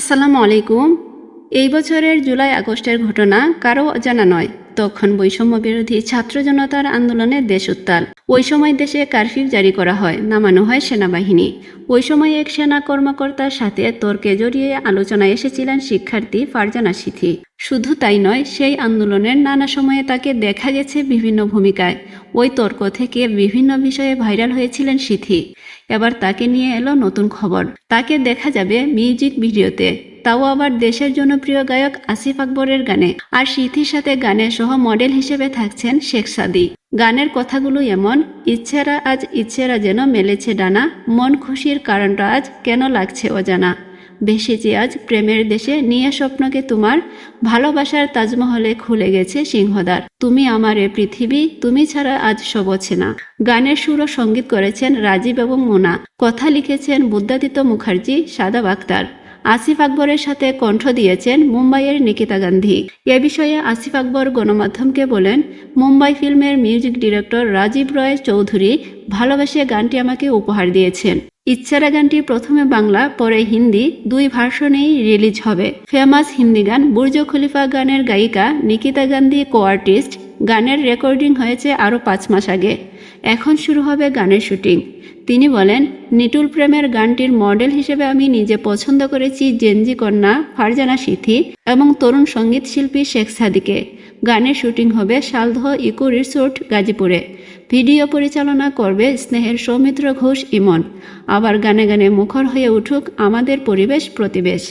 আসসালামু আলাইকুম। এই বছরের জুলাই আগস্টের ঘটনা কারও জানা নয়। তখন বৈষম্য বিরোধী ছাত্র জনতার আন্দোলনে দেশ উত্তাল। ওই সময় দেশে কারফিউ জারি করা হয়, নামানো হয় সেনাবাহিনী। ওই সময় এক সেনা কর্মকর্তার সাথে তর্কে জড়িয়ে আলোচনায় এসেছিলেন শিক্ষার্থী ফারজানা সিথি। শুধু তাই নয়, সেই আন্দোলনের নানা সময়ে তাকে দেখা গেছে বিভিন্ন ভূমিকায়। ওই তর্ক থেকে বিভিন্ন বিষয়ে ভাইরাল হয়েছিলেন সিথি। এবার তাকে নিয়ে এলো নতুন খবর। তাকে দেখা যাবে মিউজিক ভিডিওতে। তাও আবার দেশের জনপ্রিয় গায়ক আসিফ আকবরের গানে। আর সিথির সাথে গানের সহ মডেল হিসেবে থাকছেন শেখ সাদি। গানের কথাগুলো এমন, ইচ্ছেরা আজ ইচ্ছেরা যেন মেলেছে ডানা, মন খুশির কারণটা আজ কেন লাগছে অজানা। বেশিছি আজ প্রেমের দেশে নিয়ে স্বপ্নকে তোমার, ভালোবাসার তাজমহলে খুলে গেছে সিংহদ্বার তুমি আমার এ পৃথিবী, তুমি ছাড়া আজ সব না। গানের সুর ও সংগীত করেছেন রাজীব এবং মোনা। কথা লিখেছেন বুদ্ধাদিত্য মুখার্জি, সাদাব আক্তার আসিফ আকবরের সাথে কণ্ঠ দিয়েছেন মুম্বাইয়ের নিকিতা গান্ধী। এ বিষয়ে আসিফ আকবর গণমাধ্যমকে বলেন, মুম্বাই ফিল্মের মিউজিক ডিরেক্টর রাজীব রয় চৌধুরী ভালোবাসে গানটি আমাকে উপহার দিয়েছেন। ইচ্ছারা গানটি প্রথমে বাংলা, পরে হিন্দি, দুই ভার্সনেই রিলিজ হবে। ফেমাস হিন্দি গান বুর্জ খলিফা গানের গায়িকা নিকিতা গান্ধী কো আর্টিস্ট গানের রেকর্ডিং হয়েছে আরও পাঁচ মাস আগে। এখন শুরু হবে গানের শুটিং। তিনি বলেন নিটুল প্রেমের গানটির মডেল হিসেবে আমি নিজে পছন্দ করেছি জেনজি কন্যা, ফারজানা সিথি এবং তরুণ সংগীত শিল্পী শেখ সাদিকে। গানের শুটিং হবে শালদহ ইকো রিসোর্ট গাজীপুরে। ভিডিও পরিচালনা করবে স্নেহের সৌমিত্র ঘোষ ইমন। আবার গানে গানে মুখর হয়ে উঠুক আমাদের পরিবেশ প্রতিবেশ।